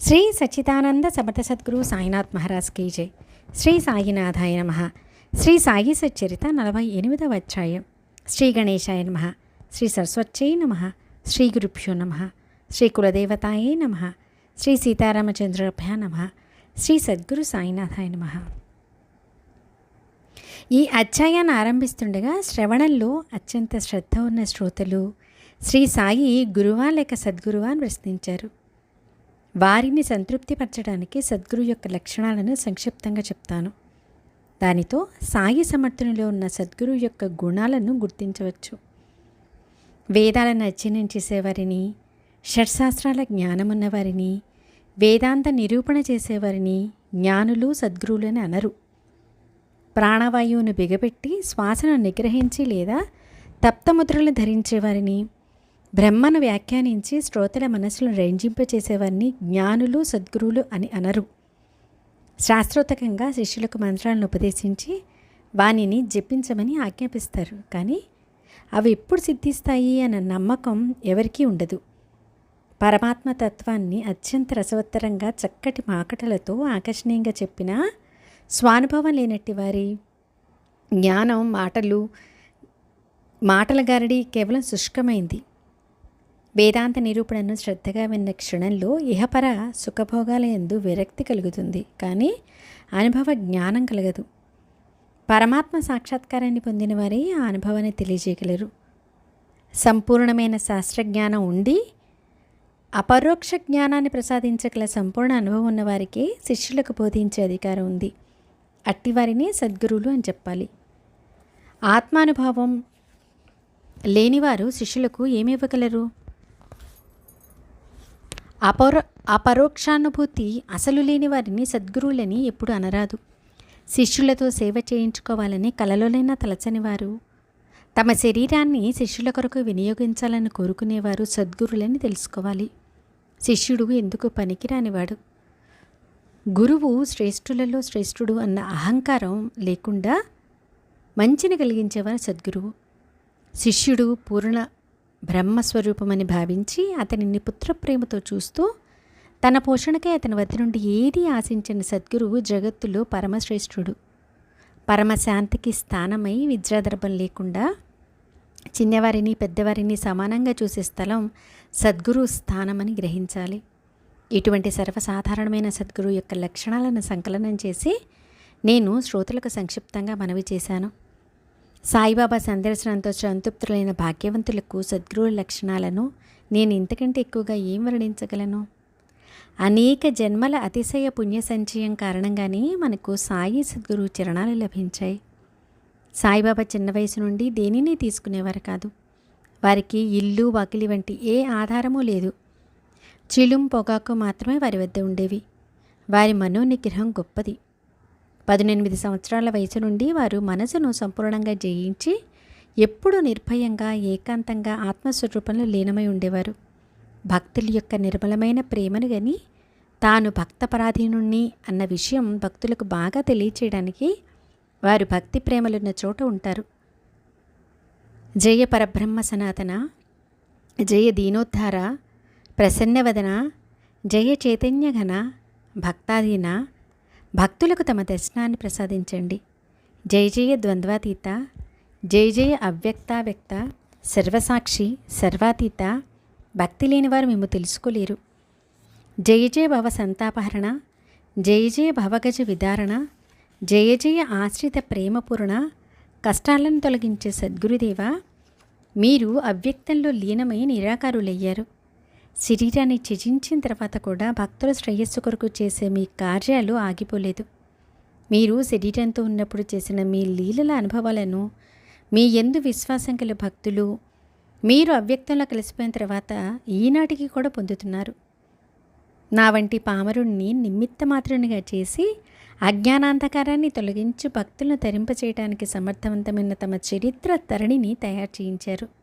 శ్రీ సచ్చిదానంద సమర్థ సద్గురు సాయినాథ్ మహారాజ్ కీ జై. శ్రీ సాయినాథాయ నమ. శ్రీ సాయి సచ్చరిత నలభై ఎనిమిదవ అధ్యాయం. శ్రీ గణేశాయ నమ. శ్రీ సరస్వత్యై నమ. శ్రీ గురుభ్యో నమ. శ్రీ కులదేవతాయే నమ. శ్రీ సీతారామచంద్రభ్య నమ. శ్రీ సద్గురు సాయినాథాయ నమ. ఈ అధ్యాయాన్ని ఆరంభిస్తుండగా శ్రవణంలో అత్యంత శ్రద్ధ ఉన్న శ్రోతలు శ్రీ సాయి గురువా లేక సద్గురువా అని ప్రశ్నించారు. వారిని సంతృప్తిపరచడానికి సద్గురు యొక్క లక్షణాలను సంక్షిప్తంగా చెప్తాను. దానితో సాయి సమర్థునిలో ఉన్న సద్గురు యొక్క గుణాలను గుర్తించవచ్చు. వేదాలను అధ్యయనం చేసేవారిని షట్శాస్త్రాల జ్ఞానమున్నవారిని వేదాంత నిరూపణ చేసేవారిని జ్ఞానులు సద్గురువులని అనరు. ప్రాణవాయువును బిగపెట్టి శ్వాసను నిగ్రహించి లేదా తప్తముద్రలు ధరించేవారిని బ్రహ్మను వ్యాఖ్యానించి శ్రోతల మనసులను రంజింపచేసేవారిని జ్ఞానులు సద్గురువులు అని అనరు. శాస్త్రోతకంగా శిష్యులకు మంత్రాలను ఉపదేశించి వానిని జపించమని ఆజ్ఞాపిస్తారు. కానీ అవి ఎప్పుడు సిద్ధిస్తాయి అన్న నమ్మకం ఎవరికీ ఉండదు. పరమాత్మ తత్వాన్ని అత్యంత రసవత్తరంగా చక్కటి మాకటలతో ఆకర్షణీయంగా చెప్పిన స్వానుభవం లేనట్టి వారి జ్ఞానం మాటలు మాటల గారడి కేవలం శుష్కమైంది. వేదాంత నిరూపణను శ్రద్ధగా విన్న క్షణంలో ఇహపర సుఖభోగాల ఎందు విరక్తి కలుగుతుంది. కానీ అనుభవ జ్ఞానం కలగదు. పరమాత్మ సాక్షాత్కారాన్ని పొందిన వారే ఆ అనుభవాన్ని తెలియజేయగలరు. సంపూర్ణమైన శాస్త్రజ్ఞానం ఉండి అపరోక్ష జ్ఞానాన్ని ప్రసాదించగల సంపూర్ణ అనుభవం ఉన్నవారికే శిష్యులకు బోధించే అధికారం ఉంది. అట్టివారిని సద్గురువులు అని చెప్పాలి. ఆత్మానుభావం లేనివారు శిష్యులకు ఏమి ఇవ్వగలరు? అపరో అపరోక్షానుభూతి అసలు లేని వారిని సద్గురువులని ఎప్పుడు అనరాదు. శిష్యులతో సేవ చేయించుకోవాలని కలలోనైనా తలచని వారు. తమ శరీరాన్ని శిష్యుల కొరకు వినియోగించాలని కోరుకునేవారు సద్గురులని తెలుసుకోవాలి. శిష్యుడు ఎందుకు పనికిరానివాడు? గురువు శ్రేష్ఠులలో శ్రేష్ఠుడు అన్న అహంకారం లేకుండా మంచిని కలిగించేవారు సద్గురువు. శిష్యుడు పూర్ణ బ్రహ్మస్వరూపమని భావించి అతనిని పుత్రప్రేమతో చూస్తూ తన పోషణకై అతని వద్ద నుండి ఏది ఆశించిన సద్గురువు జగత్తులో పరమశ్రేష్ఠుడు. పరమశాంతికి స్థానమై విద్యాదర్భం లేకుండా చిన్నవారిని పెద్దవారిని సమానంగా చూసే స్థలం సద్గురు స్థానమని గ్రహించాలి. ఇటువంటి సర్వసాధారణమైన సద్గురు యొక్క లక్షణాలను సంకలనం చేసి నేను శ్రోతలకు సంక్షిప్తంగా మనవి చేశాను. సాయిబాబా సందర్శనంతో సంతృప్తులైన భాగ్యవంతులకు సద్గురువుల లక్షణాలను నేను ఇంతకంటే ఎక్కువగా ఏం వర్ణించగలను? అనేక జన్మల అతిశయ పుణ్య సంచయం కారణంగానే మనకు సాయి సద్గురు చరణాలు లభించాయి. సాయిబాబా చిన్న వయసు నుండి దేనిని తీసుకునేవారు కాదు. వారికి ఇల్లు వాకిలి వంటి ఏ ఆధారమూ లేదు. చిలుం పొగాకు మాత్రమే వారి వద్ద ఉండేవి. వారి మనోనిగ్రహం గొప్పది. పద్దెనిమిది సంవత్సరాల వయసు నుండి వారు మనసును సంపూర్ణంగా జయించి ఎప్పుడూ నిర్భయంగా ఏకాంతంగా ఆత్మస్వరూపంలో లీనమై ఉండేవారు. భక్తుల యొక్క నిర్మలమైన ప్రేమను గని తాను భక్తపరాధీనుణ్ణి అన్న విషయం భక్తులకు బాగా తెలియచేయడానికి వారు భక్తి ప్రేమలున్న చోట ఉంటారు. జయ పరబ్రహ్మ సనాతన జయ దీనోద్ధార ప్రసన్నవదన జయ చైతన్యఘన భక్తాధీన భక్తులకు తమ దర్శనాన్ని ప్రసాదించండి. జయ జయ ద్వంద్వాతీత జయ జయ అవ్యక్తావ్యక్త సర్వసాక్షి సర్వాతీత భక్తి లేనివారు మేము తెలుసుకోలేరు. జయ జయ భవ సంతాపహరణ జయ జయ భవగజ విదారణ జయ జయ ఆశ్రిత ప్రేమపూర్ణ కష్టాలను తొలగించే సద్గురుదేవ మీరు అవ్యక్తంలో లీనమై నిరాకారులయ్యారు. శరీరాన్ని త్యజించిన తర్వాత కూడా భక్తుల శ్రేయస్సు కొరకు చేసే మీ కార్యాలు ఆగిపోలేదు. మీరు శరీరంతో ఉన్నప్పుడు చేసిన మీ లీలల అనుభవాలను మీ ఎందు విశ్వాసం గల భక్తులు మీరు అవ్యక్తంలో కలిసిపోయిన తర్వాత ఈనాటికి కూడా పొందుతున్నారు. నా వంటి పామరుణ్ణి నిమిత్త మాత్రునిగా చేసి అజ్ఞానాంధకారాన్ని తొలగించి భక్తులను తరింపచేయడానికి సమర్థవంతమైన తమ చరిత్ర తరణిని తయారు చేయించారు.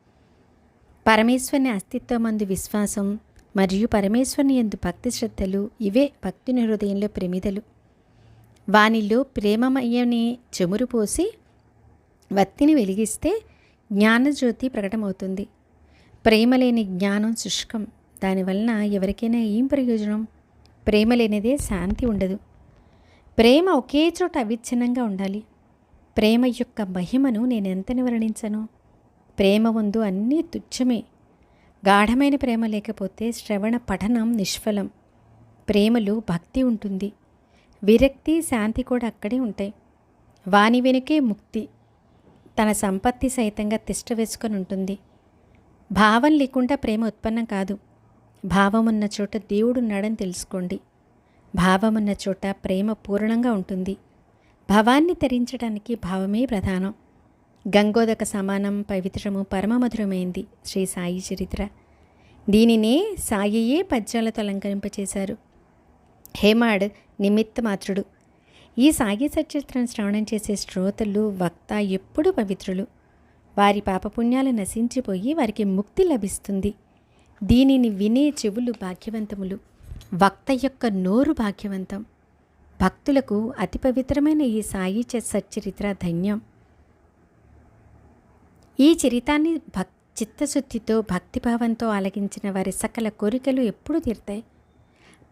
పరమేశ్వరుని అస్తిత్వమందు విశ్వాసం మరియు పరమేశ్వరుని ఎందు భక్తి శ్రద్ధలు ఇవే భక్తుని హృదయంలో ప్రమిదలు. వానిలో ప్రేమమయ్యని చెమురు పోసి వత్తిని వెలిగిస్తే జ్ఞానజ్యోతి ప్రకటమవుతుంది. ప్రేమ లేని జ్ఞానం శుష్కం. దానివలన ఎవరికైనా ఏం ప్రయోజనం? ప్రేమ లేనిదే శాంతి ఉండదు. ప్రేమ ఒకే చోట అవిచ్ఛిన్నంగా ఉండాలి. ప్రేమ యొక్క మహిమను నేను ఎంతని వర్ణించను ప్రేమ ముందు అన్నీ తుచ్చమే. గాఢమైన ప్రేమ లేకపోతే శ్రవణ పఠనం నిష్ఫలం. ప్రేమలో భక్తి ఉంటుంది. విరక్తి శాంతి కూడా అక్కడే ఉంటాయి. వాని వెనుకే ముక్తి. తన సంపత్తి సైతంగా తిష్ట వేసుకొని ఉంటుంది. భావం లేకుండా ప్రేమ ఉత్పన్నం కాదు. భావం ఉన్న చోట దేవుడున్నాడని తెలుసుకోండి. భావమున్న చోట ప్రేమ పూర్ణంగా ఉంటుంది. భవాన్ని తరించడానికి భావమే ప్రధానం. గంగోదక సమానం పవిత్రము పరమమధురమైంది శ్రీ సాయి చరిత్ర. దీనినే సాయియే పద్యాలతో అలంకరింపచేశారు. హేమాడ్ నిమిత్త మాత్రుడు ఈ సాయి సచరిత్రను శ్రవణం చేసే శ్రోతలు వక్త ఎప్పుడు పవిత్రులు. వారి పాపపుణ్యాలు నశించిపోయి వారికి ముక్తి లభిస్తుంది. దీనిని వినే చెవులు భాగ్యవంతములు. వక్త యొక్క నోరు భాగ్యవంతం. భక్తులకు అతి పవిత్రమైన ఈ సాయి సచ్చరిత్ర ధన్యం. ఈ చరితాన్ని భక్ చిత్తశుద్ధితో భక్తిభావంతో ఆలగించిన వారి సకల కోరికలు ఎప్పుడు తీరుతాయి?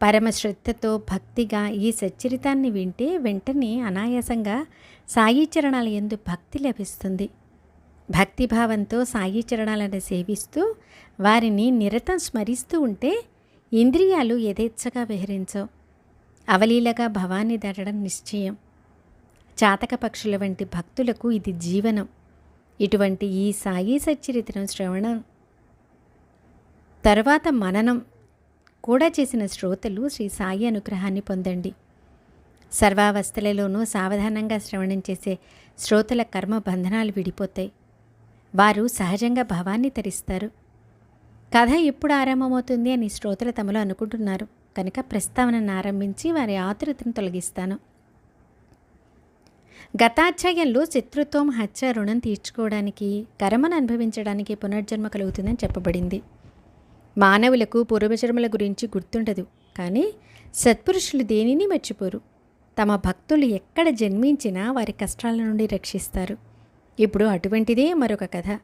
పరమ శ్రద్ధతో భక్తిగా ఈ సచ్చరితాన్ని వింటే వెంటనే అనాయాసంగా సాయి చరణాల ఎందు భక్తి లభిస్తుంది. భక్తిభావంతో సాయి చరణాలను సేవిస్తూ వారిని నిరతం స్మరిస్తూ ఉంటే ఇంద్రియాలు యథేచ్ఛగా విహరించవు. అవలీలగా భవాన్ని దాటడం నిశ్చయం. చాతక పక్షుల వంటి భక్తులకు ఇది జీవనం. ఇటువంటి ఈ సాయి సచ్చరిత్రం శ్రవణం తర్వాత మననం కూడా చేసిన శ్రోతలు శ్రీ సాయి అనుగ్రహాన్ని పొందండి. సర్వావస్థలలోనూ సావధానంగా శ్రవణం చేసే శ్రోతల కర్మ బంధనాలు విడిపోతాయి. వారు సహజంగా భావాన్ని తరిస్తారు. కథ ఎప్పుడు ఆరంభమవుతుంది అని శ్రోతలు తమలో అనుకుంటున్నారు. కనుక ప్రస్తావనను ఆరంభించి వారి ఆతురతను తొలగిస్తాను. గతాధ్యాయంలో శత్రుత్వం హత్య రుణం తీర్చుకోవడానికి కర్మను అనుభవించడానికి పునర్జన్మ కలుగుతుందని చెప్పబడింది. మానవులకు పూర్వజన్మల గురించి గుర్తుండదు. కానీ సత్పురుషులు దేనిని మర్చిపోరు? తమ భక్తులు ఎక్కడ జన్మించినా వారి కష్టాల నుండి రక్షిస్తారు. ఇప్పుడు అటువంటిదే మరొక కథ.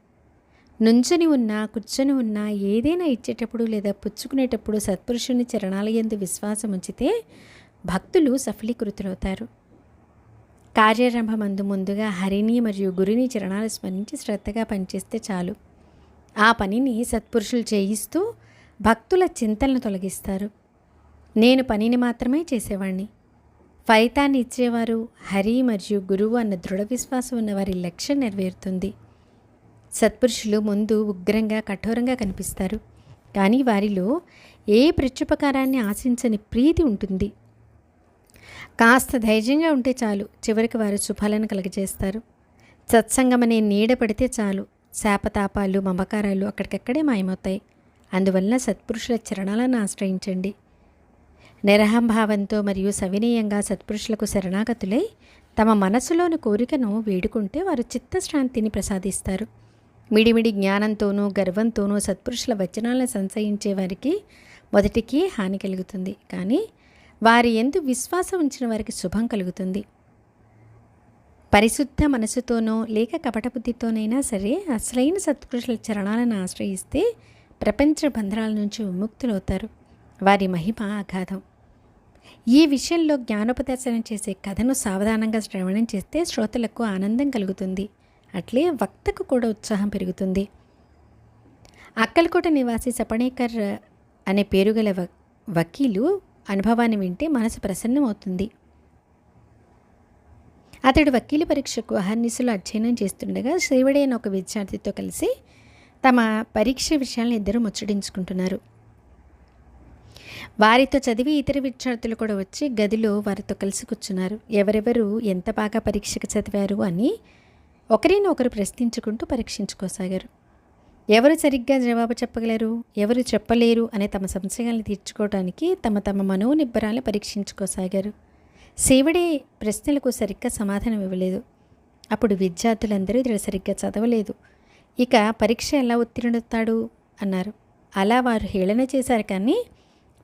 నుంచుని ఉన్నా కూర్చొని ఉన్నా ఏదైనా ఇచ్చేటప్పుడు లేదా పుచ్చుకునేటప్పుడు సత్పురుషుని చరణాలయందు విశ్వాసం ఉంచితే భక్తులు సఫలీకృతులవుతారు. కార్యారంభమందు ముందుగా హరిని మరియు గురిని చరణాలు స్మరించి శ్రద్ధగా పనిచేస్తే చాలు. ఆ పనిని సత్పురుషులు చేయిస్తూ భక్తుల చింతలను తొలగిస్తారు. నేను పనిని మాత్రమే చేసేవాణ్ణి. ఫలితాన్ని ఇచ్చేవారు హరి మరియు గురువు అన్న దృఢ విశ్వాసం ఉన్న వారి లక్ష్యం నెరవేరుతుంది. సత్పురుషులు ముందు ఉగ్రంగా కఠోరంగా కనిపిస్తారు. కానీ వారిలో ఏ ప్రత్యుపకారాన్ని ఆశించని ప్రీతి ఉంటుంది. కాస్త ధైర్యంగా ఉంటే చాలు చివరికి వారు శుభాలను కలగజేస్తారు. సత్సంగం అనే నీడ పడితే చాలు శాపతాపాలు మమకారాలు అక్కడికక్కడే మాయమవుతాయి. అందువలన సత్పురుషుల చరణాలను ఆశ్రయించండి. నిరహంభావంతో మరియు సవినీయంగా సత్పురుషులకు శరణాగతులై తమ మనసులోని కోరికను వేడుకుంటే వారు చిత్తశ్రాంతిని ప్రసాదిస్తారు. మిడిమిడి జ్ఞానంతోనూ గర్వంతోనూ సత్పురుషుల వచనాలను సంశయించే వారికి మొదటికి హాని కలుగుతుంది. కానీ వారి ఎందు విశ్వాసం ఉంచిన వారికి శుభం కలుగుతుంది. పరిశుద్ధ మనసుతోనో లేక కపటబుద్ధితోనైనా సరే అసలైన సత్పురుషుల చరణాలను ఆశ్రయిస్తే ప్రపంచ బంధనాల నుంచి విముక్తులవుతారు. వారి మహిమ అగాధం ఈ విషయంలో జ్ఞానోపదర్శనం చేసే కథను సావధానంగా శ్రవణం చేస్తే శ్రోతలకు ఆనందం కలుగుతుంది. అట్లే వక్తకు కూడా ఉత్సాహం పెరుగుతుంది. అక్కలకోట నివాసి సపణేకర్ అనే పేరుగల వ వకీలు అనుభవాన్ని వింటే మనసు ప్రసన్నమవుతుంది. అతడు వకీలు పరీక్షకు అహర్నిశలు అధ్యయనం చేస్తుండగా శ్రీవడి అనే ఒక విద్యార్థితో కలిసి తమ పరీక్ష విషయాలను ఇద్దరు ముచ్చటించుకుంటున్నారు. వారితో చదివి ఇతర విద్యార్థులు కూడా వచ్చి గదిలో వారితో కలిసి కూర్చున్నారు. ఎవరెవరు ఎంత బాగా పరీక్షకు చదివారు అని ఒకరిని ఒకరు ప్రశ్నించుకుంటూ పరీక్షించుకోసాగారు. ఎవరు సరిగ్గా జవాబు చెప్పగలరు? ఎవరు చెప్పలేరు? అనే తమ సంశయాలను తీర్చుకోవడానికి తమ తమ మనోనిబ్బరాలను పరీక్షించుకోసాగారు. శివుడే ప్రశ్నలకు సరిగ్గా సమాధానం ఇవ్వలేదు. అప్పుడు విద్యార్థులందరూ ఇతడు సరిగ్గా చదవలేదు. ఇక పరీక్ష ఎలా ఉత్తీర్ణుతాడు అన్నారు. అలా వారు హేళన చేశారు కానీ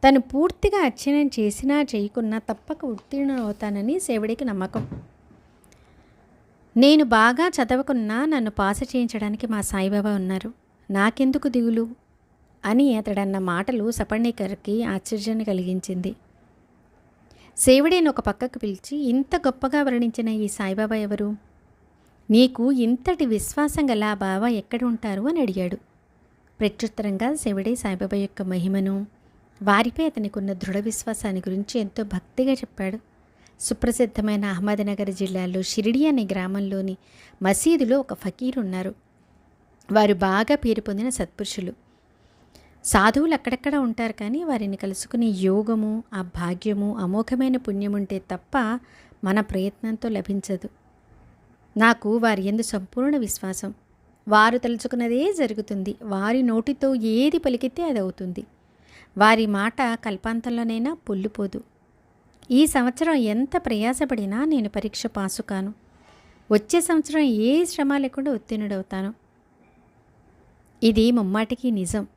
తను పూర్తిగా అధ్యయనం చేసినా చేయకున్నా తప్పక ఉత్తీర్ణ అవుతానని శివుడికి నమ్మకం. నేను బాగా చదవకున్నా నన్ను పాస చేయించడానికి మా సాయిబాబా ఉన్నారు. నాకెందుకు దిగులు? అని అతడన్న మాటలు సపర్ణికర్కి ఆశ్చర్యాన్ని కలిగించింది. సేవుడిని ఒక పక్కకు పిలిచి ఇంత గొప్పగా వర్ణించిన ఈ సాయిబాబా ఎవరు? నీకు ఇంతటి విశ్వాసం గల బావ బాబా ఎక్కడ ఉంటారు అని అడిగాడు. ప్రత్యుత్తరంగా శివుడే సాయిబాబా యొక్క మహిమను వారిపై అతనికి ఉన్న దృఢ విశ్వాసాన్ని గురించి ఎంతో భక్తిగా చెప్పాడు. సుప్రసిద్ధమైన అహ్మద్నగర్ జిల్లాలో షిరిడి అనే గ్రామంలోని మసీదులో ఒక ఫకీర్ ఉన్నారు వారు బాగా పేరు పొందిన సత్పురుషులు. సాధువులు అక్కడక్కడ ఉంటారు కానీ వారిని కలుసుకునే యోగము ఆ భాగ్యము అమోఘమైన పుణ్యం ఉంటే తప్ప మన ప్రయత్నంతో లభించదు. నాకు వారి ఎందు సంపూర్ణ విశ్వాసం. వారు తలుచుకున్నదే జరుగుతుంది. వారి నోటితో ఏది పలికితే అది అవుతుంది. వారి మాట కల్పాంతంలోనైనా పొల్లిపోదు. ఈ సంవత్సరం ఎంత ప్రయాసపడినా నేను పరీక్ష పాసు కాను వచ్చే సంవత్సరం ఏ శ్రమ లేకుండా ఉత్తీర్ణుడవుతాను. ఇది ముమ్మాటికి నిజం.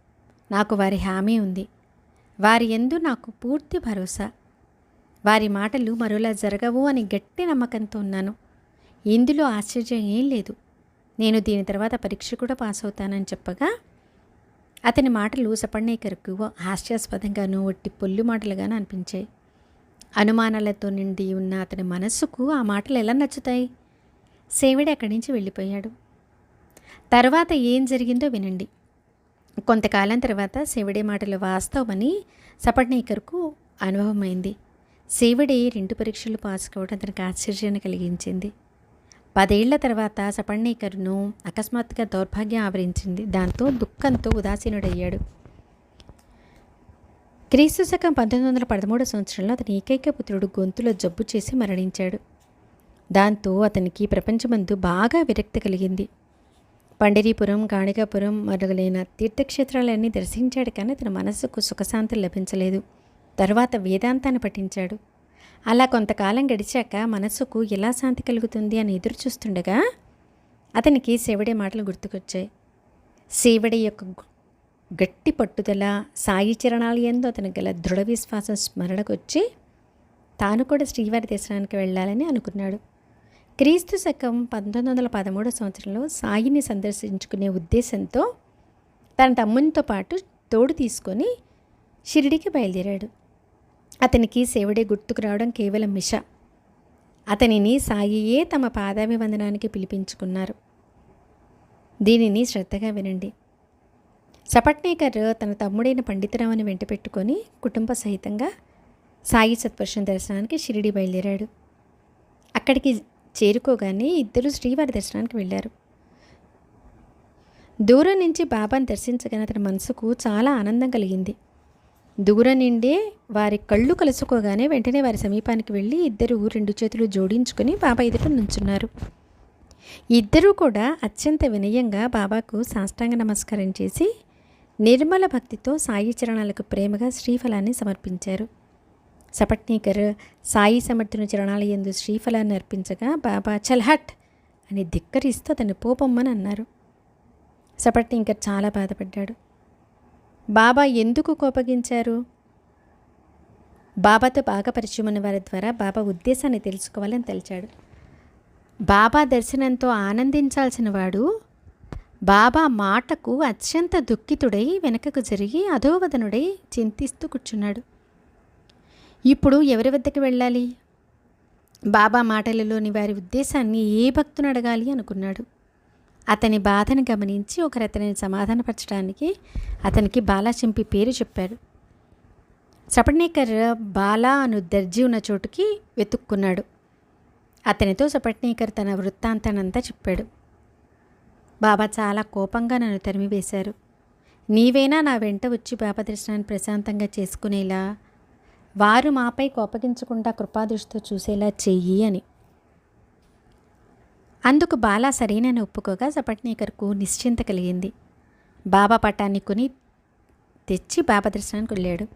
నాకు వారి హామీ ఉంది. వారి ఎందు నాకు పూర్తి భరోసా. వారి మాటలు మరోలా జరగవు అని గట్టి నమ్మకంతో ఉన్నాను. ఇందులో ఆశ్చర్యం ఏం లేదు. నేను దీని తర్వాత పరీక్ష కూడా పాస్ అవుతానని చెప్పగా అతని మాటలు సపర్ణేకర్కు హాస్యాస్పదంగానూ ఒట్టి పొల్లు మాటలుగాను అనిపించాయి. అనుమానాలతో నిండి ఉన్న అతని మనస్సుకు ఆ మాటలు ఎలా నచ్చుతాయి? సేవిడి అక్కడి నుంచి వెళ్ళిపోయాడు. తర్వాత ఏం జరిగిందో వినండి. కొంతకాలం తర్వాత శివుడి మాటలు వాస్తవమని సపట్నేకర్కు అనుభవమైంది. శివుడి రెండు పరీక్షలు పాస్ కావడం అతనికి ఆశ్చర్యాన్ని కలిగించింది. పదేళ్ళ తర్వాత సపర్ణీకర్ను అకస్మాత్తుగా దౌర్భాగ్యం ఆవరించింది. దాంతో దుఃఖంతో ఉదాసీనుడయ్యాడు. క్రీస్తు శకం పంతొమ్మిది వందల పదమూడు సంవత్సరంలో అతని ఏకైక పుత్రుడు గొంతులో జబ్బు చేసి మరణించాడు. దాంతో అతనికి ప్రపంచమందు బాగా విరక్తి కలిగింది. పండిరీపురం గాణికాపురం మొదలైన తీర్థక్షేత్రాలన్నీ దర్శించాడు కానీ అతని మనస్సుకు సుఖశాంతి లభించలేదు. తరువాత వేదాంతాన్ని పఠించాడు. అలా కొంతకాలం గడిచాక మనస్సుకు ఎలా శాంతి కలుగుతుంది అని ఎదురు చూస్తుండగా అతనికి శివుడి మాటలు గుర్తుకొచ్చాయి. శివుడి యొక్క గట్టి పట్టుదల సాయి చరణాలు ఎందు అతనికి గల దృఢ విశ్వాసం స్మరణకు వచ్చి తాను కూడా శ్రీవారి దర్శనానికి వెళ్ళాలని అనుకున్నాడు. క్రీస్తు శకం పంతొమ్మిది వందల పదమూడో సంవత్సరంలో సాయిని సందర్శించుకునే ఉద్దేశంతో తన తమ్మునితో పాటు తోడు తీసుకొని షిరిడికి బయలుదేరాడు. అతనికి సేవడే గుర్తుకు రావడం కేవలం మిష అతనిని సాయియే తమ పాదాభివందనానికి పిలిపించుకున్నారు. దీనిని శ్రద్ధగా వినండి. సపట్నేకర్ తన తమ్ముడైన పండితరావుని వెంట పెట్టుకొని కుటుంబ సహితంగా సాయి సత్పురుషం దర్శనానికి షిరిడి బయలుదేరాడు. అక్కడికి చేరుకోగానే ఇద్దరు శ్రీవారి దర్శనానికి వెళ్ళారు. దూరం నుంచి బాబాను దర్శించగానే అతని మనసుకు చాలా ఆనందం కలిగింది. దూరం నుండే వారి కళ్ళు కలుసుకోగానే వెంటనే వారి సమీపానికి వెళ్ళి ఇద్దరు రెండు చేతులు జోడించుకొని బాబా ఎదుట నుంచున్నారు. ఇద్దరూ కూడా అత్యంత వినయంగా బాబాకు సాష్టాంగ నమస్కారం చేసి నిర్మల భక్తితో సాయి చరణాలకు ప్రేమగా శ్రీఫలాన్ని సమర్పించారు. సపట్నీకర్ సాయి సమర్థుని చరణాలయందు శ్రీఫలాన్ని అర్పించగా బాబా చల్హట్ అని ధిక్కరిస్తూ అతన్ని పోపమ్మని అన్నారు. సపట్నీకర్ చాలా బాధపడ్డాడు. బాబా ఎందుకు కోపగించారు? బాబాతో బాగా పరిచయం ఉన్న వారి ద్వారా బాబా ఉద్దేశాన్ని తెలుసుకోవాలని తెలిచాడు. బాబా దర్శనంతో ఆనందించాల్సిన వాడు బాబా మాటకు అత్యంత దుఃఖితుడై వెనకకు జరిగి అధోవదనుడై చింతిస్తూ కూర్చున్నాడు. ఇప్పుడు ఎవరి వద్దకు వెళ్ళాలి? బాబా మాటలలోని వారి ఉద్దేశాన్ని ఏ భక్తుని అడగాలి అనుకున్నాడు. అతని బాధను గమనించి ఒకరు అతనిని సమాధానపరచడానికి అతనికి బాలాచింపి పేరు చెప్పారు సపట్నేకర్ బాలా అను దర్జీ ఉన్న చోటుకి వెతుక్కున్నాడు. అతనితో సపట్నేకర్ తన వృత్తాంతానంతా చెప్పాడు. బాబా చాలా కోపంగా నన్ను తరిమివేశారు. నీవేనా నా వెంట వచ్చి బాబా దర్శనాన్ని ప్రశాంతంగా చేసుకునేలా వారు మాపై కోపగించకుండా కృపాదృష్టితో చూసేలా చెయ్యి అని. అందుకు బాలా సరేనని ఒప్పుకోగా సపట్నేకర్కు నిశ్చింత కలిగింది. బాబా పటాన్ని కొని తెచ్చి బాబా దర్శనానికి వెళ్ళాడు.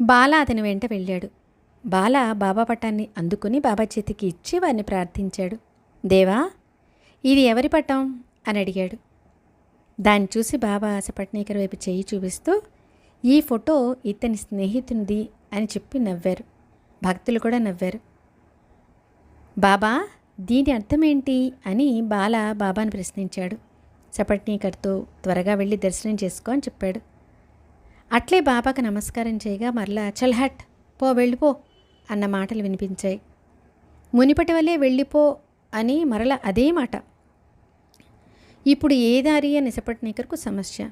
బాలా అతని వెంట వెళ్ళాడు. బాల బాబా పటాన్ని అందుకుని బాబా చేతికి ఇచ్చి వారిని ప్రార్థించాడు. దేవా ఇది ఎవరి పటం? అని అడిగాడు. దాన్ని చూసి బాబా సపట్నేకర్ వైపు చేయి చూపిస్తూ ఈ ఫోటో ఇతని స్నేహితునిది అని చెప్పి నవ్వారు. భక్తులు కూడా నవ్వారు. బాబా దీని అర్థమేంటి? అని బాల బాబాను ప్రశ్నించాడు. చపట్నీకర్తో త్వరగా వెళ్ళి దర్శనం చేసుకో అని చెప్పాడు. అట్లే బాబాకు నమస్కారం చేయగా మరలా చల్హట్ పో వెళ్ళిపో అన్న మాటలు వినిపించాయి. మునిపటి వల్లే వెళ్ళిపో అని మరల అదే మాట. ఇప్పుడు ఏ దారి అని సపట్నేకర్కు సమస్య?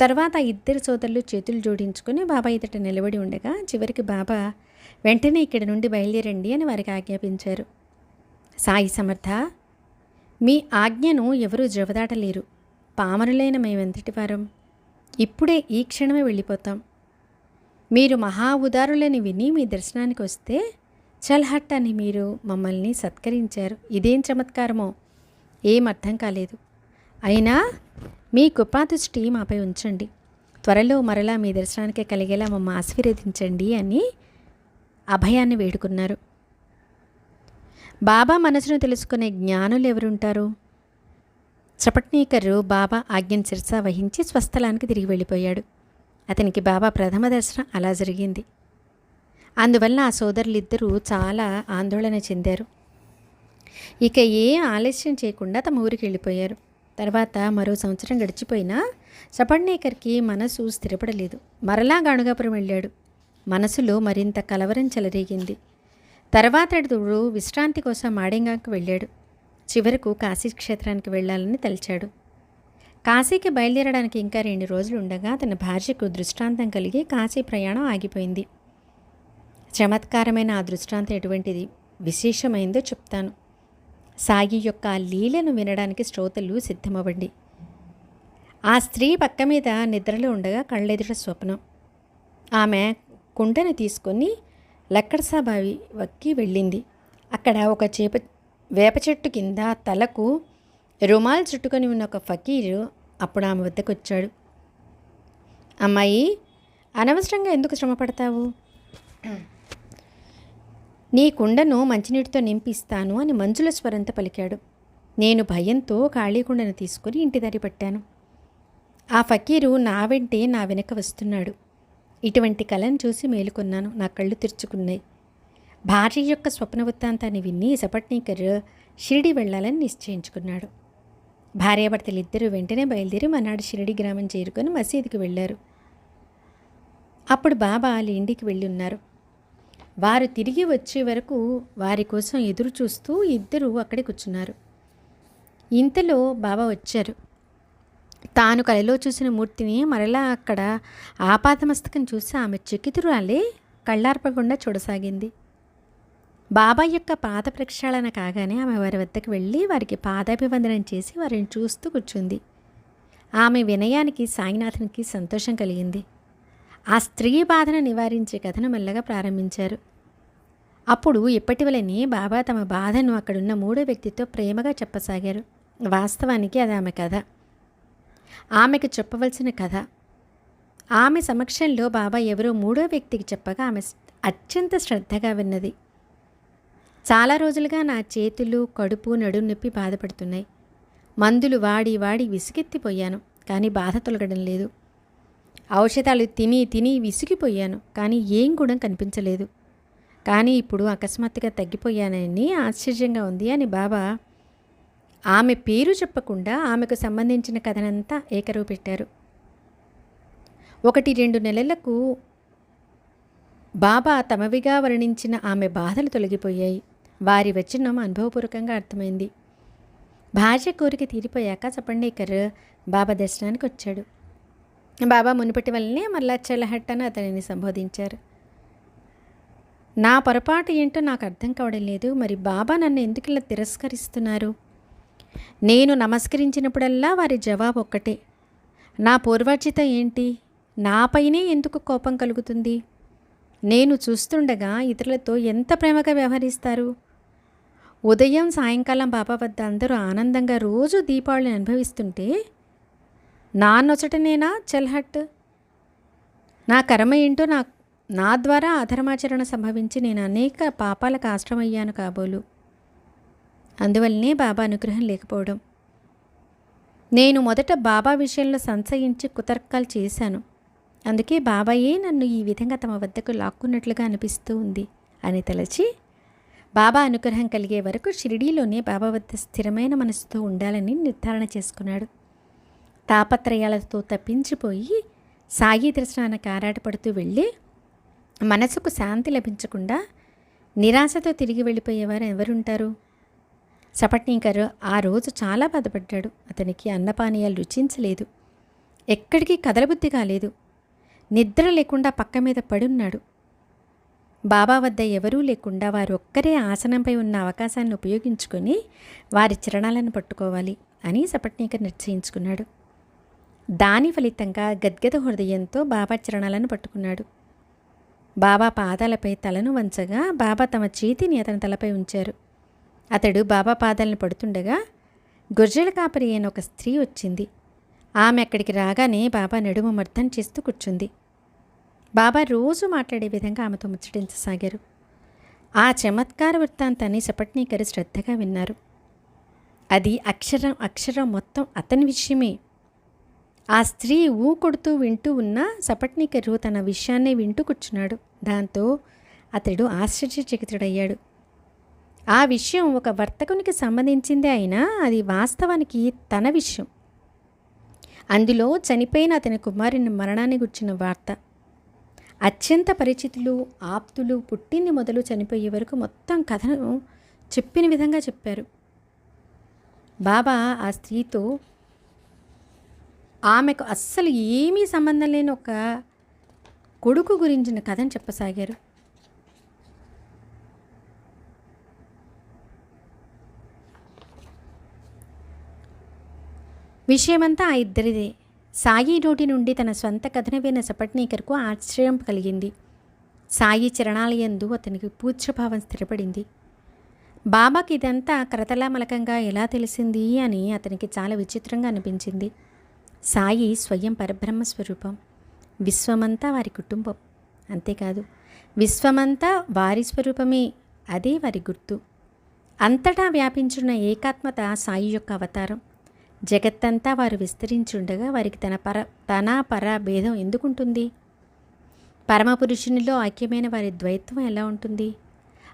తర్వాత ఇద్దరు సోదరులు చేతులు జోడించుకుని బాబా ఎదుట నిలబడి ఉండగా చివరికి బాబా వెంటనే ఇక్కడి నుండి బయలుదేరండి అని వారికి ఆజ్ఞాపించారు. సాయి సమర్థ మీ ఆజ్ఞను ఎవరూ జవదాటలేరు. పామరులైన మేమెంతటి వారం. ఇప్పుడే ఈ క్షణమే వెళ్ళిపోతాం. మీరు మహా ఉదారులని విని మీ దర్శనానికి వస్తే చల్హట్ అని మీరు మమ్మల్ని సత్కరించారు. ఇదేం చమత్కారమో? ఏం అర్థం కాలేదు. అయినా మీ కృపాదృష్టి మాపై ఉంచండి. త్వరలో మరలా మీ దర్శనానికి కలిగేలా మమ్మ ఆశీర్వదించండి అని అభయాన్ని వేడుకున్నారు. బాబా మనసును తెలుసుకునే జ్ఞానులు ఎవరుంటారు? చపట్నీకరు బాబా ఆజ్ఞను శిరస వహించి స్వస్థలానికి తిరిగి వెళ్ళిపోయాడు. అతనికి బాబా ప్రథమ దర్శనం అలా జరిగింది. అందువల్ల ఆ సోదరులిద్దరూ చాలా ఆందోళన చెందారు. ఇక ఏ ఆలస్యం చేయకుండా తమ ఊరికి వెళ్ళిపోయారు. తర్వాత మరో సంవత్సరం గడిచిపోయినా సపణ్నేకర్కి మనసు స్థిరపడలేదు. మరలా గాణుగాపురం వెళ్ళాడు. మనసులో మరింత కలవరం చెలరేగింది. తర్వాత అడుగుడు విశ్రాంతి కోసం మాడెంగాకు వెళ్ళాడు. చివరకు కాశీ క్షేత్రానికి వెళ్ళాలని తలిచాడు. కాశీకి బయలుదేరడానికి ఇంకా రెండు రోజులు ఉండగా తన భార్యకు దృష్టాంతం కలిగి కాశీ ప్రయాణం ఆగిపోయింది. చమత్కారమైన ఆ దృష్టాంతం ఎటువంటిది? విశేషమైందో చెప్తాను. సాయి యొక్క లీలను వినడానికి శ్రోతలు సిద్ధమవ్వండి. ఆ స్త్రీ పక్క మీద నిద్రలో ఉండగా కళ్ళెదుట స్వప్నం. ఆమె కుండను తీసుకొని లక్కడసాబావి వక్కి వెళ్ళింది. అక్కడ ఒక చేప వేప చెట్టు కింద తలకు రుమాల్ చుట్టుకొని ఉన్న ఒక ఫకీరు అప్పుడు ఆమె వద్దకు వచ్చాడు అమ్మాయి అనవసరంగా ఎందుకు శ్రమ పడతావు నీ కుండను మంచినీటితో నింపిస్తాను అని మంజుల స్వరంతో పలికాడు. నేను భయంతో ఖాళీ కుండను తీసుకుని ఇంటి దారి పట్టాను. ఆ ఫకీరు నా వెంటే నా వెనక వస్తున్నాడు. ఇటువంటి కళను చూసి మేలుకున్నాను. నా కళ్ళు తెరుచుకున్నాయి. భార్య యొక్క స్వప్న వృత్తాంతాన్ని విని సపట్నీకర్ షిరిడి వెళ్ళాలని నిశ్చయించుకున్నాడు. భార్యాభర్తలిద్దరూ వెంటనే బయలుదేరి మనాడు షిరిడి గ్రామం చేరుకొని మసీదుకి వెళ్ళారు. అప్పుడు బాబా వాళ్ళ ఇంటికి వెళ్ళి ఉన్నారు. వారు తిరిగి వచ్చే వరకు వారి కోసం ఎదురు చూస్తూ ఇద్దరూ అక్కడే కూర్చున్నారు. ఇంతలో బాబా వచ్చారు. తాను కలలో చూసిన మూర్తిని మరలా అక్కడ ఆపాదమస్తకం చూసి ఆమె చెక్కితురాలే కళ్ళార్పకుండా చూడసాగింది. బాబా యొక్క పాద ప్రక్షాళన కాగానే ఆమె వారి వద్దకు వెళ్ళి వారికి పాదాభివందనం చేసి వారిని చూస్తూ కూర్చుంది. ఆమె వినయానికి సాయినాథునికి సంతోషం కలిగింది. ఆ స్త్రీ బాధను నివారించే కథను మెల్లగా ప్రారంభించారు. అప్పుడు ఇప్పటివలనే బాబా తమ బాధను అక్కడున్న మూడో వ్యక్తితో ప్రేమగా చెప్పసాగారు. వాస్తవానికి అది ఆమె కథ. ఆమెకు చెప్పవలసిన కథ. ఆమె సమక్షంలో బాబా ఎవరో మూడో వ్యక్తికి చెప్పగా ఆమె అత్యంత శ్రద్ధగా విన్నది. చాలా రోజులుగా నా చేతులు కడుపు నడుము నొప్పి బాధపడుతున్నాయి. మందులు వాడి వాడి విసుగెత్తిపోయాను కానీ బాధ తొలగడం లేదు. ఔషధాలు తిని తిని విసిగిపోయాను. కానీ ఏం కూడా కనిపించలేదు. కానీ ఇప్పుడు అకస్మాత్తుగా తగ్గిపోయానని ఆశ్చర్యంగా ఉంది అని బాబా ఆమె పేరు చెప్పకుండా ఆమెకు సంబంధించిన కథనంతా ఏకరువు పెట్టారు. ఒకటి రెండు నెలలకు బాబా తమవిగా వర్ణించిన ఆమె బాధలు తొలగిపోయాయి. వారి వచనం అనుభవపూర్వకంగా అర్థమైంది. భార్య కోరిక తీరిపోయాక సపండేకర్ బాబా దర్శనానికి వచ్చాడు. బాబా మునుపటి వల్లనే మళ్ళా చెల్లహట్ అని అతనిని సంబోధించారు. నా పొరపాటు ఏంటో నాకు అర్థం కావడం లేదు. మరి బాబా నన్ను ఎందుకు ఇలా తిరస్కరిస్తున్నారు? నేను నమస్కరించినప్పుడల్లా వారి జవాబు ఒక్కటే. నా పూర్వార్జిత ఏంటి? నాపైనే ఎందుకు కోపం కలుగుతుంది? నేను చూస్తుండగా ఇతరులతో ఎంత ప్రేమగా వ్యవహరిస్తారు? ఉదయం సాయంకాలం బాబా వద్ద అందరూ ఆనందంగా రోజు దీపావళిని అనుభవిస్తుంటే నా నొచటనేనా చెల్హట్ నా కర్మ ఏంటో నా నా ద్వారా అధర్మాచరణ సంభవించి నేను అనేక పాపాలకు ఆశ్రమయ్యాను కాబోలు. అందువల్లనే బాబా అనుగ్రహం లేకపోవడం. నేను మొదట బాబా విషయంలో సంశయించి కుతర్కాలు చేశాను. అందుకే బాబాయే నన్ను ఈ విధంగా తమ వద్దకు లాక్కున్నట్లుగా అనిపిస్తూ ఉంది అని తలచి బాబా అనుగ్రహం కలిగే వరకు షిరిడీలోనే బాబా వద్ద స్థిరమైన మనసుతో ఉండాలని నిర్ధారణ చేసుకున్నాడు. తాపత్రయాలతో తప్పించిపోయి సాయి దర్శనాన్ని కారాటపడుతూ వెళ్ళి మనసుకు శాంతి లభించకుండా నిరాశతో తిరిగి వెళ్ళిపోయేవారు ఎవరుంటారు? సపట్నీకర్ ఆ రోజు చాలా బాధపడ్డాడు. అతనికి అన్నపానీయాలు రుచించలేదు. ఎక్కడికి కదలబుద్ధి కాలేదు. నిద్ర లేకుండా పక్క మీద పడున్నాడు. బాబా వద్ద ఎవరూ లేకుండా వారు ఒక్కరే ఆసనంపై ఉన్న అవకాశాన్ని ఉపయోగించుకొని వారి చరణాలను పట్టుకోవాలి అని సపట్నీకర్ నిశ్చయించుకున్నాడు. దాని ఫలితంగా గద్గద హృదయంతో బాబా చరణాలను పట్టుకున్నాడు. బాబా పాదాలపై తలను వంచగా బాబా తమ చేతిని అతని తలపై ఉంచారు. అతడు బాబా పాదాలను పడుతుండగా గుర్జల కాపరి అయిన ఒక స్త్రీ వచ్చింది. ఆమె అక్కడికి రాగానే బాబా నడుము మర్దం చేస్తూ కూర్చుంది. బాబా రోజు మాట్లాడే విధంగా ఆమెతో ముచ్చటించసాగారు. ఆ చమత్కార వృత్తాంతాన్ని సపట్నీకరి శ్రద్ధగా విన్నారు. అది అక్షరం అక్షరం మొత్తం అతని విషయమే. ఆ స్త్రీ ఊ కొడుతూ వింటూ ఉన్న సపట్నికరు తన విషయాన్నే వింటూ కూర్చున్నాడు. దాంతో అతడు ఆశ్చర్యచకితుడయ్యాడు. ఆ విషయం ఒక వర్తకునికి సంబంధించిందే అయినా అది వాస్తవానికి తన విషయం. అందులో చనిపోయిన అతని కుమారుని మరణాన్ని గుర్చిన వార్త. అత్యంత పరిచితులు ఆప్తులు పుట్టింది మొదలు చనిపోయే వరకు మొత్తం కథను చెప్పిన విధంగా చెప్పారు. బాబా ఆ స్త్రీతో ఆమెకు అస్సలు ఏమీ సంబంధం లేని ఒక కొడుకు గురించిన కథను చెప్పసాగారు. విషయమంతా ఆ ఇద్దరిదే. సాయి నోటి నుండి తన స్వంత కథను విన్న సపట్నీకర్కు ఆశ్చర్యం కలిగింది. సాయి చరణాలయందు అతనికి పూజ్యభావం స్థిరపడింది. బాబాకి ఇదంతా కరతలామలకంగా ఎలా తెలిసింది అని అతనికి చాలా విచిత్రంగా అనిపించింది. సాయి స్వయం పరబ్రహ్మ స్వరూపం విశ్వమంతా వారి కుటుంబం. అంతేకాదు విశ్వమంతా వారి స్వరూపమే అదే వారి గుర్తు. అంతటా వ్యాపించున్న ఏకాత్మత సాయి యొక్క అవతారం. జగత్తంతా వారు విస్తరించుండగా వారికి తన పర తన పర భేదం ఎందుకుంటుంది? పరమపురుషునిలో ఐక్యమైన వారి ద్వైత్వం ఎలా ఉంటుంది?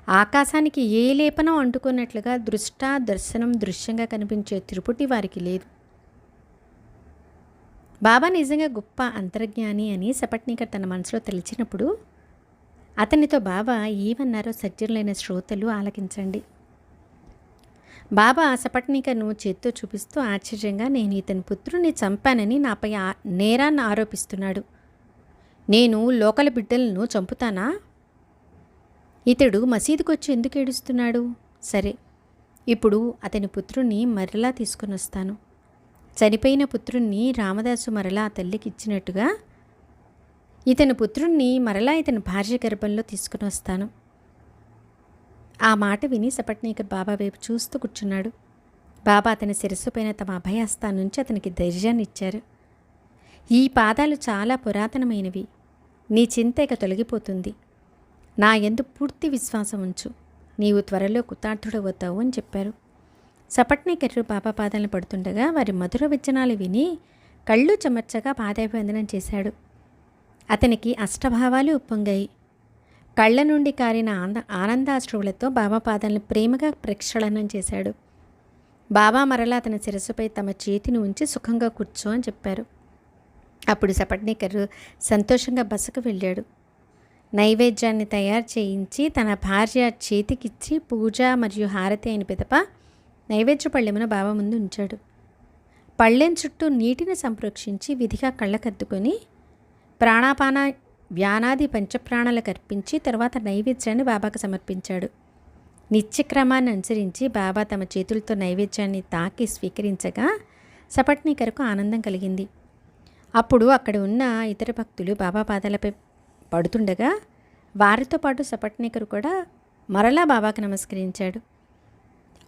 ఆకాశానికి ఏ లేపనం అంటుకున్నట్లుగా దృష్ట దర్శనం దృశ్యంగా కనిపించే త్రిపుటి వారికి లేదు. బాబా నిజంగా గొప్ప అంతర్జ్ఞాని అని సపట్నికర్ తన మనసులో తెలిచినప్పుడు అతనితో బాబా ఏమన్నారో సజ్జనులైన శ్రోతలు ఆలకించండి. బాబా సపట్నికను చేత్తో చూపిస్తూ ఆశ్చర్యంగా నేను ఇతని పుత్రుని చంపానని నాపై ఆ నేరాన్ని ఆరోపిస్తున్నాడు. నేను లోకల బిడ్డలను చంపుతానా? ఇతడు మసీదుకొచ్చి ఎందుకు ఏడుస్తున్నాడు? సరే ఇప్పుడు అతని పుత్రుణ్ణి మరలా తీసుకుని వస్తాను చనిపోయిన పుత్రుణ్ణి రామదాసు మరలా తల్లికి ఇచ్చినట్టుగా ఇతని పుత్రుణ్ణి మరలా ఇతని భార్య గర్భంలో తీసుకుని వస్తాను. ఆ మాట విని సపట్నీకర్ బాబా వైపు చూస్తూ కూర్చున్నాడు. బాబా అతని శిరస్సు పైన తమ అభయహస్తాన్ని నుంచి అతనికి ధైర్యాన్ని ఇచ్చారు. ఈ పాదాలు చాలా పురాతనమైనవి. నీ చింత ఇక తొలగిపోతుంది. నా ఎందు పూర్తి విశ్వాసం ఉంచు. నీవు త్వరలో కృతార్థుడవుతావు అని చెప్పారు. సపట్నికెర్రు పాప పాదాలను పడుతుండగా వారి మధుర విచ్చనాలు విని కళ్ళు చెమర్చగా పాదాభివందనం చేశాడు. అతనికి అష్టభావాలు ఉప్పొంగాయి. కళ్ళ నుండి కారిన ఆనంద ఆనందాశ్రువులతో బాబా పాదాలను ప్రేమగా ప్రక్షాళనం చేశాడు. బాబా మరలా అతని శిరస్సుపై తమ చేతిని ఉంచి సుఖంగా కూర్చో అని చెప్పారు. అప్పుడు సపట్నేకర్ సంతోషంగా బసకు వెళ్ళాడు. నైవేద్యాన్ని తయారు చేయించి తన భార్య చేతికిచ్చి పూజ మరియు హారతి అయిన పిదప నైవేద్య పళ్ళెమున బాబా ముందు ఉంచాడు. పళ్ళెం చుట్టూ నీటిని సంప్రోక్షించి విధిగా కళ్ళకద్దుకొని ప్రాణాపాన వ్యానాది పంచప్రాణాలకు అర్పించి తర్వాత నైవేద్యాన్ని బాబాకు సమర్పించాడు. నిత్యక్రమాన్ని అనుసరించి బాబా తమ చేతులతో నైవేద్యాన్ని తాకి స్వీకరించగా సపట్నీకరకు ఆనందం కలిగింది. అప్పుడు అక్కడ ఉన్న ఇతర భక్తులు బాబా పాదాలపై పడుతుండగా వారితో పాటు సపట్నీకరు కూడా మరలా బాబాకు నమస్కరించాడు.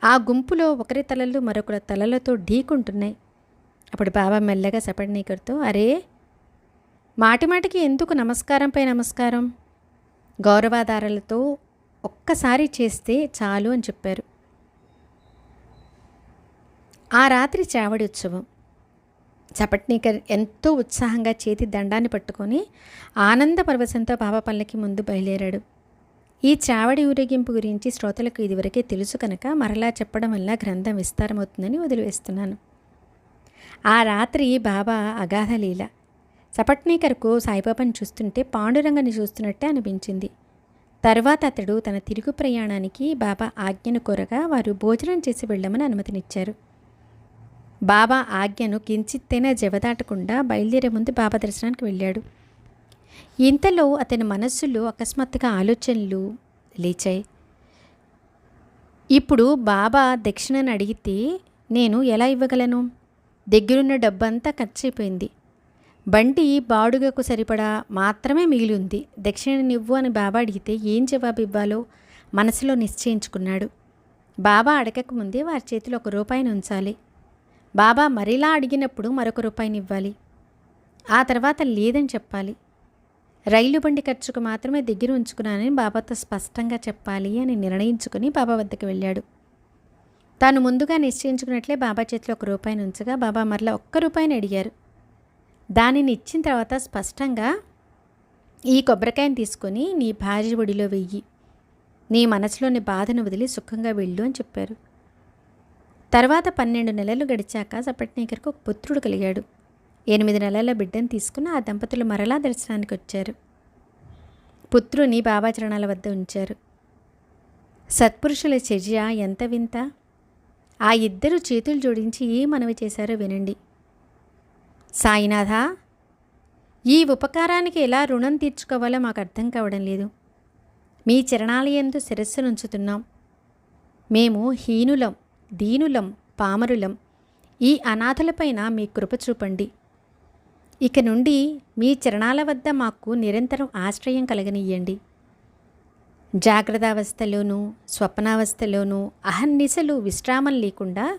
ఆ గుంపులో ఒకరి తలలు మరొకరి తలలతో ఢీకుంటున్నాయి. అప్పుడు బాబా మెల్లగా సపట్నీకర్తో అరే మాటిమాటికి ఎందుకు నమస్కారంపై నమస్కారం? గౌరవాధారాలతో ఒక్కసారి చేస్తే చాలు అని చెప్పారు. ఆ రాత్రి చావడి ఉత్సవం. చపట్నీకర్ ఎంతో ఉత్సాహంగా చేతి దండాన్ని పట్టుకొని ఆనంద పరవశంతో బాబా పల్లకి ముందు బయలుదేరాడు. ఈ చావడి ఊరేగింపు గురించి శ్రోతలకు ఇదివరకే తెలుసు కనుక మరలా చెప్పడం వల్ల గ్రంథం విస్తారమవుతుందని వదిలివేస్తున్నాను. ఆ రాత్రి బాబా అగాధ లీల సపట్నేకర్కు సాయిబాబాను చూస్తుంటే పాండురంగని చూస్తున్నట్టే అనిపించింది. తర్వాత అతడు తన తిరుగు ప్రయాణానికి బాబా ఆజ్ఞను కోరగా వారు భోజనం చేసి వెళ్ళమని అనుమతినిచ్చారు. బాబా ఆజ్ఞను కించిత్తైనా జవదాటకుండా బయలుదేరే ముందు బాబా దర్శనానికి వెళ్ళాడు. ఇంతలో అతని మనస్సులో అకస్మాత్తుగా ఆలోచనలు లేచాయి. ఇప్పుడు బాబా దక్షిణను అడిగితే నేను ఎలా ఇవ్వగలను? దగ్గరున్న డబ్బంతా ఖర్చు అయిపోయింది బండి బాడుగకు సరిపడా మాత్రమే మిగిలి ఉంది. దక్షిణనివ్వు అని బాబా అడిగితే ఏం జవాబు ఇవ్వాలో? మనసులో నిశ్చయించుకున్నాడు. బాబా అడగక ముందే వారి చేతిలో ఒక రూపాయిని ఉంచాలి. బాబా మరిలా అడిగినప్పుడు మరొక రూపాయిని ఇవ్వాలి. ఆ తర్వాత లేదని చెప్పాలి. రైలు బండి ఖర్చుకు మాత్రమే దగ్గర ఉంచుకున్నానని బాబాతో స్పష్టంగా చెప్పాలి అని నిర్ణయించుకుని బాబా వద్దకు వెళ్ళాడు. తాను ముందుగా నిశ్చయించుకున్నట్లే బాబా చేతిలో ఒక రూపాయిని ఉంచగా బాబా మరలా ఒక్క రూపాయిని అడిగారు. దానిని ఇచ్చిన తర్వాత స్పష్టంగా ఈ కొబ్బరికాయని తీసుకొని నీ భార్య ఒడిలో వెయ్యి. నీ మనసులోని బాధను వదిలి సుఖంగా వెళ్ళు అని చెప్పారు. తర్వాత పన్నెండు నెలలు గడిచాక సపట్నేకర్కు ఒక పుత్రుడు కలిగాడు. ఎనిమిది నెలల బిడ్డను తీసుకుని ఆ దంపతులు మరలా దర్శనానికి వచ్చారు. పుత్రుని బాబాచరణాల వద్ద ఉంచారు. సత్పురుషుల చర్య ఎంత వింత? ఆ ఇద్దరు చేతులు జోడించి ఏ మనవి చేశారో వినండి. సాయినాథ ఈ ఉపకారానికి ఎలా రుణం తీర్చుకోవాలో మాకు అర్థం కావడం లేదు. మీ చరణాలయందు శిరస్సునుంచుతున్నాం. మేము హీనులం దీనులం పామరులం. ఈ అనాథలపైన మీ కృప చూపండి. ఇక నుండి మీ చరణాల వద్ద మాకు నిరంతరం ఆశ్రయం కలగనియ్యండి జాగ్రత్తావస్థలోనూ స్వప్నావస్థలోనూ అహర్నిశలు విశ్రామం లేకుండా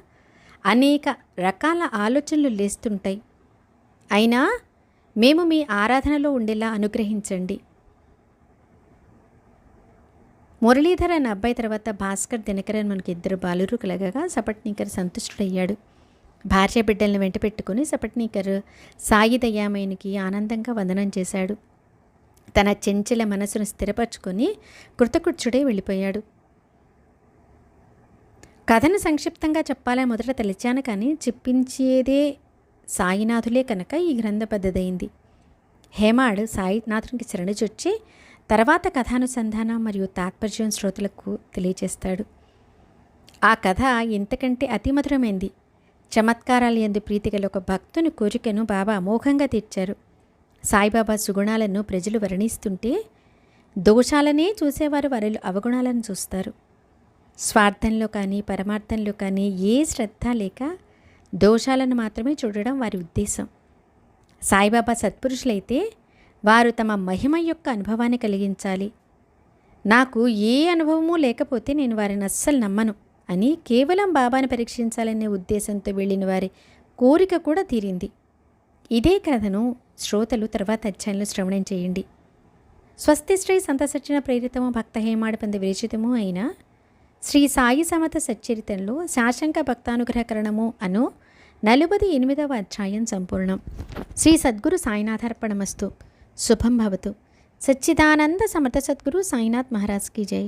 అనేక రకాల ఆలోచనలు లేస్తుంటాయి. అయినా మేము మీ ఆరాధనలో ఉండేలా అనుగ్రహించండి. మురళీధరన్ అబ్బాయి తర్వాత భాస్కర్ దినకరన్ మనకి ఇద్దరు బాలురు కలగగా సపట్నికర్ సంతుష్టుడయ్యాడు. భార్య బిడ్డల్ని వెంట పెట్టుకుని సపట్నీకర్ సాయి దయామయునికి ఆనందంగా వందనం చేశాడు. తన చెంచల మనసును స్థిరపరచుకొని కృతకృత్యుడే వెళ్ళిపోయాడు. కథను సంక్షిప్తంగా చెప్పాలని మొదట తెలిచాను కానీ చెప్పించేదే సాయినాథులే కనుక ఈ గ్రంథ పద్ధతయింది హేమాడ్ సాయినాథునికి శరణుచొచ్చి తర్వాత కథానుసంధానం మరియు తాత్పర్యం శ్రోతలకు తెలియజేస్తాడు ఆ కథ ఇంతకంటే అతిమధురమైంది చమత్కారాలు ఎందు ప్రీతి గల ఒక భక్తుని కోరికను బాబా అమోఘంగా తీర్చారు. సాయిబాబా సుగుణాలను ప్రజలు వర్ణిస్తుంటే దోషాలనే చూసేవారు వారి అవగుణాలను చూస్తారు. స్వార్థంలో కానీ పరమార్థంలో కానీ ఏ శ్రద్ధ లేక దోషాలను మాత్రమే చూడడం వారి ఉద్దేశం. సాయిబాబా సత్పురుషులైతే వారు తమ మహిమ యొక్క అనుభవాన్ని కలిగించాలి. నాకు ఏ అనుభవమూ లేకపోతే నేను వారిని అస్సలు నమ్మను. అని కేవలం బాబాను పరీక్షించాలనే ఉద్దేశంతో వెళ్ళిన వారి కోరిక కూడా తీరింది. ఇదే కథను శ్రోతలు తర్వాత అధ్యాయంలో శ్రవణం చేయండి. స్వస్తి శ్రీ సంతసర్జన ప్రేరితము భక్త హేమాడపంది విరచితము అయిన శ్రీ సాయి సమత సచ్చరితంలో శాశంక భక్తానుగ్రహకరణము అను నలుబది ఎనిమిదవ అధ్యాయం సంపూర్ణం. శ్రీ సద్గురు సాయినాథార్పణమస్తు. శుభం భవతు. సచ్చిదానంద సమర్థ సద్గురు సాయినాథ్ మహారాజ్ కీ జై.